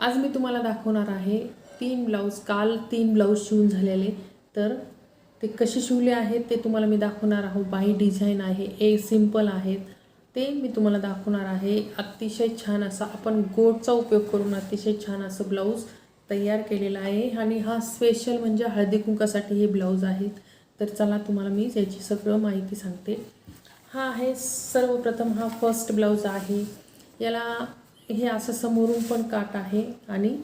आज मी तुम्हाला दाखवणार आहे तीन ब्लाऊज काल तीन ब्लाऊज शिवून झालेले. तर ते कसे शिवले आहेत ते तुम्हाला मी दाखवणार आहोत. बाही डिझाईन आहे ए सिंपल आहेत. ते मी तुम्हाला दाखवणार आहे. अतिशय छान असा आपण गोटचा उपयोग करून अतिशय छान असं ब्लाऊज तयार केलेला आहे. आणि हा स्पेशल म्हणजे हळदी कुंकासाठी हे ब्लाऊज आहेत. तर चला तुम्हाला मी याची सगळं माहिती सांगते. हा आहे सर्वप्रथम हा फर्स्ट ब्लाऊज आहे. याला हे असं समोरून पण काट आहे आणि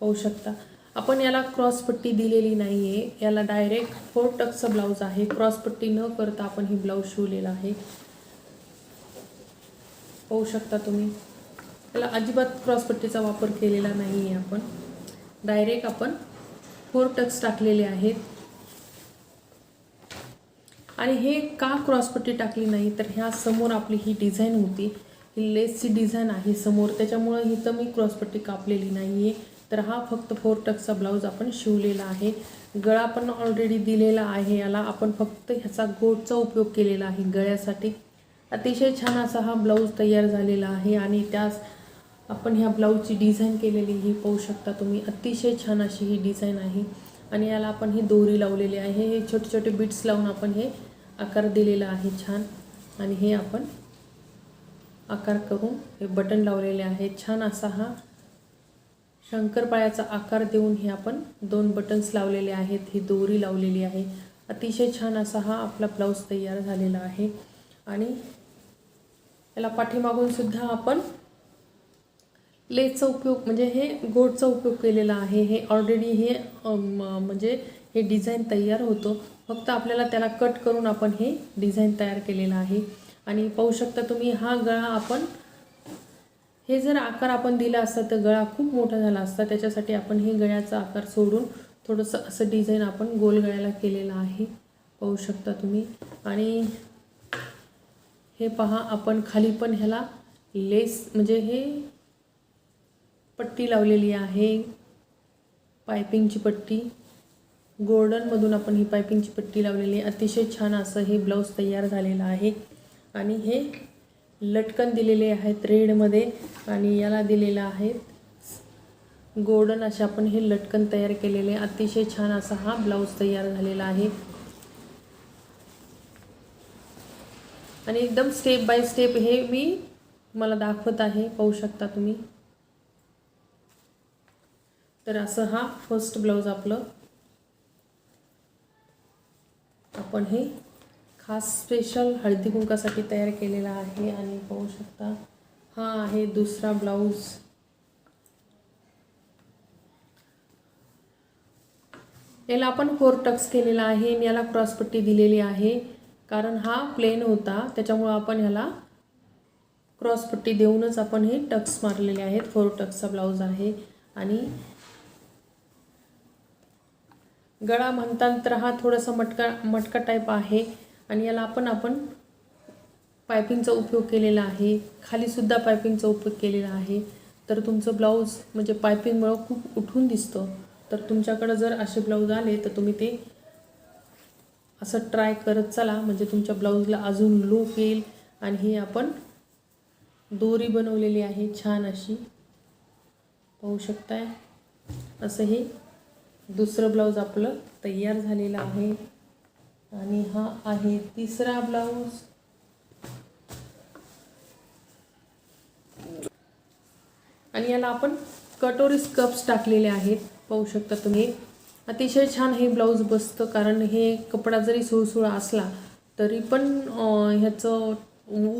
पाहू शकता. आपण याला क्रॉसपट्टी दिलेली नाही आहे याला डायरेक्ट फोर टक्सचं ब्लाऊज आहे. क्रॉसपट्टी न करता आपण ही ब्लाऊज शिवलेला आहे. पाहू शकता तुम्ही. याला अजिबात क्रॉसपट्टीचा वापर केलेला नाही आहे आपण. डायरेक्ट आपण फोर टक्स टाकलेले आहेत. आणि हे का क्रॉसपट्टी टाकली नाही? तर ह्या समोर आपली ही डिझाईन होती. ही लेसची डिझाईन आहे समोर. त्याच्यामुळं इथं मी क्रॉसपट्टी कापलेली नाही आहे तर हा फक्त फोर टक्सचा ब्लाऊज आपण शिवलेला आहे. गळा पण ऑलरेडी दिलेला आहे. याला आपण फक्त ह्याचा गोटचा उपयोग केलेला आहे गळ्यासाठी. अतिशय छान असा हा ब्लाऊज तयार झालेला आहे आणि त्यास आपण ह्या ब्लाऊजची डिझाईन केलेली ही पाहू शकता तुम्ही. अतिशय छान अशी ही डिझाईन आहे. आणि याला आपण ही दोरी लावलेली आहे. हे छोटे छोटे बिट्स लावून आपण हे आकार दिलेला आहे छान. आणि हे आपण आकार करून हे बटन लावलेले आहे. छान असा हा शंकरपाळ्याचा आकार देऊन हे आपण दोन बटन्स लावलेले आहेत. ही दोरी लावलेली आहे. अतिशय छान असा हा आपला ब्लाऊज तयार झालेला आहे. आणि याला पाठीमागून सुद्धा आपण लेसचा उपयोग म्हणजे हे गोडचा उपयोग केलेला आहे. हे ऑलरेडी हे म्हणजे हे डिझाईन तयार होतो. फक्त आपल्याला त्याला कट करून आपण हे डिझाईन तयार केलेलं आहे. आणि पाहू शकता तुम्ही हा गळा आपण हे जर आकार आपण दिला असता तर गळा खूप मोठा झाला असता. त्याच्यासाठी आपण हे गळ्याचा आकार सोडून थोडंसं असं डिझाईन आपण गोल गळ्याला केलेलं आहे. पाहू शकता तुम्ही. आणि हे पहा आपण खाली पण ह्याला लेस म्हणजे हे पट्टी लावलेली आहे. पायपिंगची पट्टी. गोल्डनमधून आपण ही पायपिंगची पट्टी लावलेली आहे. अतिशय छान असं हे ब्लाऊज तयार झालेलं आहे. आणि हे लटकन दिलेले आहेत रेडमध्ये आणि याला दिलेलं आहे गोल्डन असे आपण हे लटकन तयार केलेले. अतिशय छान असा हा ब्लाऊज तयार झालेला आहे. आणि एकदम स्टेप बाय स्टेप हे मी मला दाखवत आहे. पाहू शकता तुम्ही. तर असं हा फर्स्ट ब्लाऊज आपलं. आपण हे खास स्पेशल हळदी कुंकासाठी तयार केलेला आहे आणि पाहू शकता हा आहे दुसरा ब्लाऊज याला आपण फोर टक्स केलेला आहे आणि याला क्रॉसपट्टी दिलेली आहे. कारण हा प्लेन होता त्याच्यामुळं आपण ह्याला क्रॉसपट्टी देऊनच आपण हे टक्स मारलेले आहेत. फोर टक्सचा ब्लाऊज आहे आणि गळा म्हणतात तर हा थोडासा मटका मटका टाईप आहे. आणि याला आपण आपण पायपिंगचा उपयोग केलेला आहे. खालीसुद्धा पायपिंगचा उपयोग केलेला आहे. तर तुमचं ब्लाऊज म्हणजे पायपिंगमुळं खूप उठून दिसतं. तर तुमच्याकडं जर असे ब्लाऊज आले तर तुम्ही ते असं ट्राय करत चला. म्हणजे तुमच्या ब्लाऊजला अजून लूक येईल. आणि हे आपण दोरी बनवलेली आहे. छान अशी. पाहू शकताय? असं हे दुसरं ब्लाऊज आपलं तयार झालेलं आहे. आणि हा आहे तिसरा ब्लाऊज. आणि याला आपण कटोरी स्कप्स टाकलेले आहेत. पाहू शकता तुम्ही. अतिशय छान हे ब्लाऊज बसतं कारण हे कपडा जरी सुळसुळा असला तरी पण ह्याचं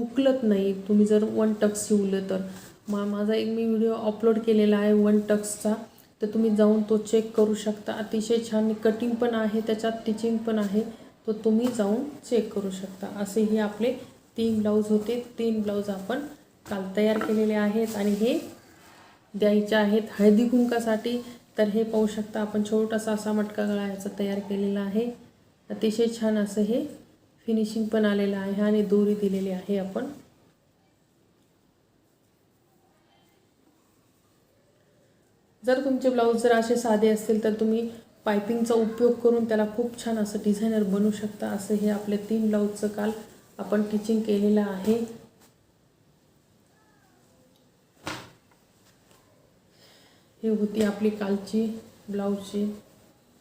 उकलत नाही. तुम्ही जर वन टक्स शिवलं तर. मा माझा एक मी व्हिडिओ अपलोड केलेला आहे वन टक्सचा. तर तुम्ही जाऊन तो चेक करू शकता. अतिशय छान कटिंग पण आहे त्याच्यात टिचिंग पण आहे. तो तुम्ही जाऊन चेक करू शकता. असे हे आपले तीन ब्लाऊज होते. तीन ब्लाऊज आपण काल तयार केलेले आहेत आणि हे द्यायचे आहेत हळदी कुंकासाठी. तर हे पाहू शकता आपण छोटासा असा मटका गळा याचा तयार केलेला आहे. अतिशय छान असं हे फिनिशिंग पण आलेलं आहे आणि दोरी दिलेली आहे आपण. जर तुमचे ब्लाऊज जर असे साधे असतील तर तुम्ही पायपिंगचा उपयोग करून त्याला खूप छान असं डिझायनर बनवू शकता असं हे आपले तीन ब्लाऊजचं काल आपण टिचिंग केलेलं आहे. हे होती आपली कालची ब्लाऊजची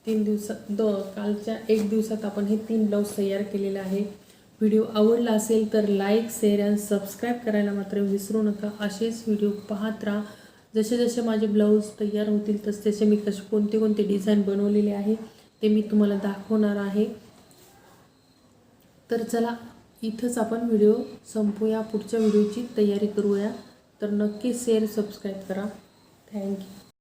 तीन दिवसात द कालच्या एक दिवसात आपण हे तीन ब्लाऊज तयार केलेले आहे. व्हिडिओ आवडला असेल तर लाईक शेअर आणि सबस्क्राईब करायला मात्र विसरू नका. असेच व्हिडिओ पाहत राहा. जसे जसे माझे ब्लाऊज तयार होतील तसे तसे मी कसे कोणते कोणते डिझाईन बनवलेले आहे ते मी तुम्हाला दाखवणार आहे. तर चला इथंच आपण व्हिडिओ संपूया. पुढच्या व्हिडिओची तयारी करूया. तर नक्की शेअर सबस्क्राईब करा. थँक्यू